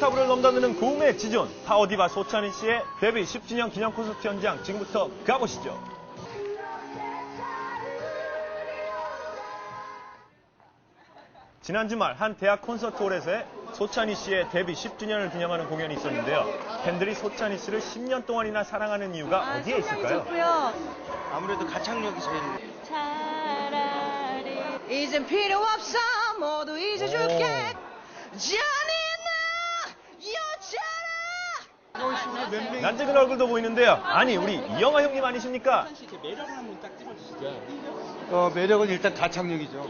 옥타브를 넘나드는 고음의 지존 파워디바 소찬희 씨의 데뷔 10주년 기념 콘서트 현장 지금부터 가보시죠. 지난 주말 한 대학 콘서트 홀에서 소찬희 씨의 데뷔 10주년을 기념하는 공연이 있었는데요. 팬들이 소찬희 씨를 10년 동안이나 사랑하는 이유가 어디에 있을까요? 좋고요. 아무래도 가창력이 제일 차라리 이젠 필요 없어 모두 잊어줄게 여자라 난적인 얼굴도 보이는데요. 아니 우리 이영하 형님 아니십니까? 어, 매력은 일단 가창력이죠.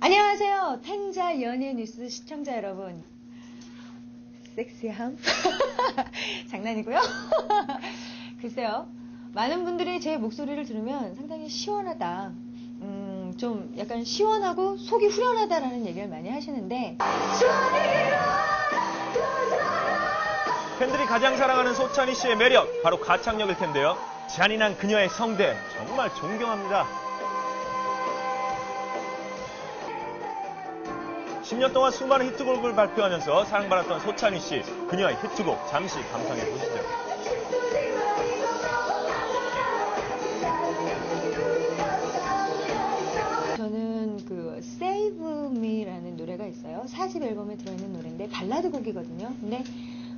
안녕하세요. 탱자 연예 뉴스 시청자 여러분. 섹시함? 장난이고요. 글쎄요. 많은 분들이 제 목소리를 들으면 상당히 시원하다. 음, 좀 약간 시원하고 속이 후련하다라는 얘기를 많이 하시는데 팬들이 가장 사랑하는 소찬희 씨의 매력 바로 가창력일 텐데요. 잔인한 그녀의 성대 정말 존경합니다. 10년 동안 수많은 히트곡을 발표하면서 사랑받았던 소찬희 씨, 그녀의 히트곡 잠시 감상해 보시죠. 저는 그 Save Me라는 노래가 있어요. 4집 앨범에 들어있는 노래인데 발라드 곡이거든요. 근데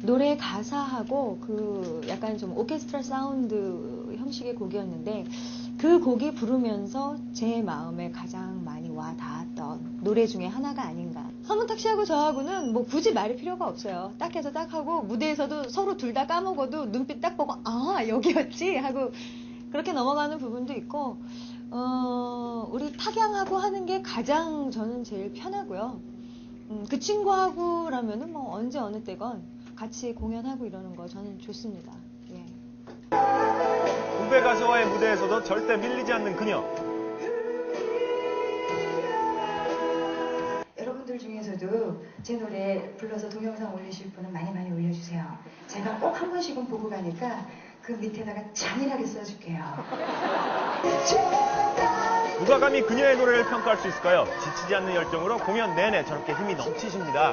노래 가사하고 그 약간 좀 오케스트라 사운드 형식의 곡이었는데 그 곡이 부르면서 제 마음에 가장 많이 와 닿았던 노래 중에 하나가 아닌가. 서문탁 씨하고 저하고는 뭐 굳이 말이 필요가 없어요. 딱 해서 딱 하고 무대에서도 서로 둘 다 까먹어도 눈빛 딱 보고 아 여기였지 하고 그렇게 넘어가는 부분도 있고 어, 우리 탁양하고 하는 게 가장 저는 제일 편하고요. 음, 그 친구하고라면은 뭐 언제 어느 때건 같이 공연하고 이러는 거 저는 좋습니다. 예. 후배 가수와의 무대에서도 절대 밀리지 않는 그녀. 여러분들 중에서도 제 노래 불러서 동영상 올리실 분은 많이 많이 올려주세요. 제가 꼭 한 번씩은 보고 가니까 그 밑에다가 잔인하게 써줄게요. 누가 감히 그녀의 노래를 평가할 수 있을까요? 지치지 않는 열정으로 공연 내내 저렇게 힘이 넘치십니다.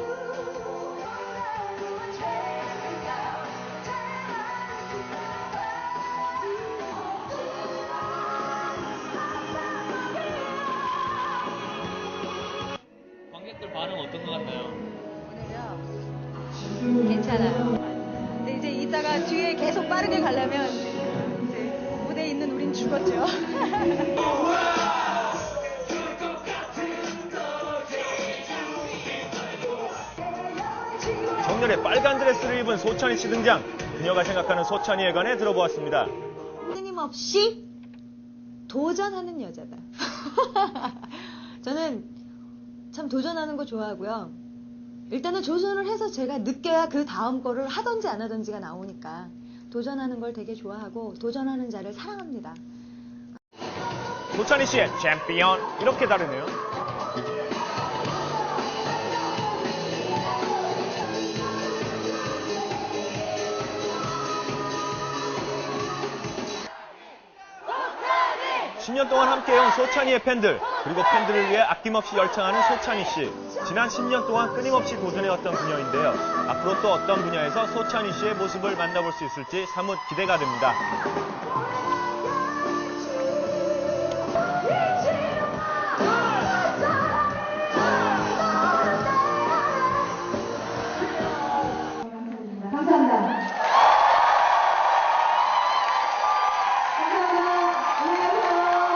반응 어떤 것 같나요? 오늘요. 괜찮아요. 근데 이제 이따가 뒤에 계속 빠르게 가려면 이제 무대에 있는 우린 죽었죠. 정렬의 빨간 드레스를 입은 소찬희 씨 등장. 그녀가 생각하는 소찬희에 관해 들어보았습니다. 끊임없이 도전하는 여자다. 저는 참 도전하는 거 좋아하고요. 일단은 도전을 해서 제가 느껴야 그 다음 거를 하던지 안 하던지가 나오니까 도전하는 걸 되게 좋아하고 도전하는 자를 사랑합니다. 소찬희 씨의 챔피언 이렇게 다르네요. 십년 동안 함께해온 소찬희의 팬들, 그리고 팬들을 위해 아낌없이 열창하는 소찬희 씨. 지난 10년 동안 끊임없이 도전해왔던 그녀인데요. 앞으로 또 어떤 분야에서 소찬희 씨의 모습을 만나볼 수 있을지 사뭇 기대가 됩니다.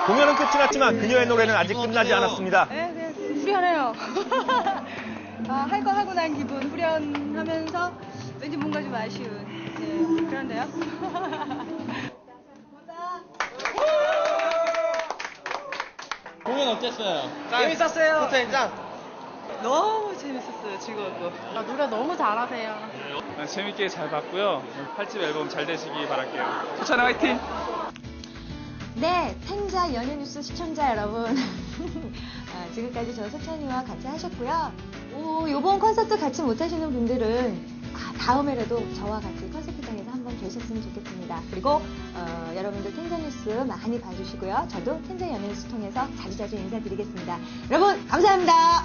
공연은 끝이 났지만 그녀의 노래는 아직 끝나지 않았습니다. 네, 네, 후련해요. 아, 할 거 하고 난 기분 후련하면서 왠지 뭔가 좀 아쉬운 네, 그런데요. 공연 어땠어요? 재밌었어요. 호텔 짱. 너무 재밌었어요. 즐거웠고. 아, 노래 너무 잘하세요. 아, 재밌게 잘 봤고요. 8집 앨범 잘 되시기 바랄게요. 소찬아 화이팅! 네, 탱자 연예 뉴스 시청자 여러분. 아, 지금까지 저 소찬이와 같이 하셨고요. 오, 요번 콘서트 같이 못 하시는 분들은 아, 다음에라도 저와 같이 콘서트장에서 한번 계셨으면 좋겠습니다. 그리고 어, 여러분들 탱자 뉴스 많이 봐주시고요. 저도 탱자 연예 뉴스 통해서 자주자주 인사드리겠습니다. 여러분, 감사합니다.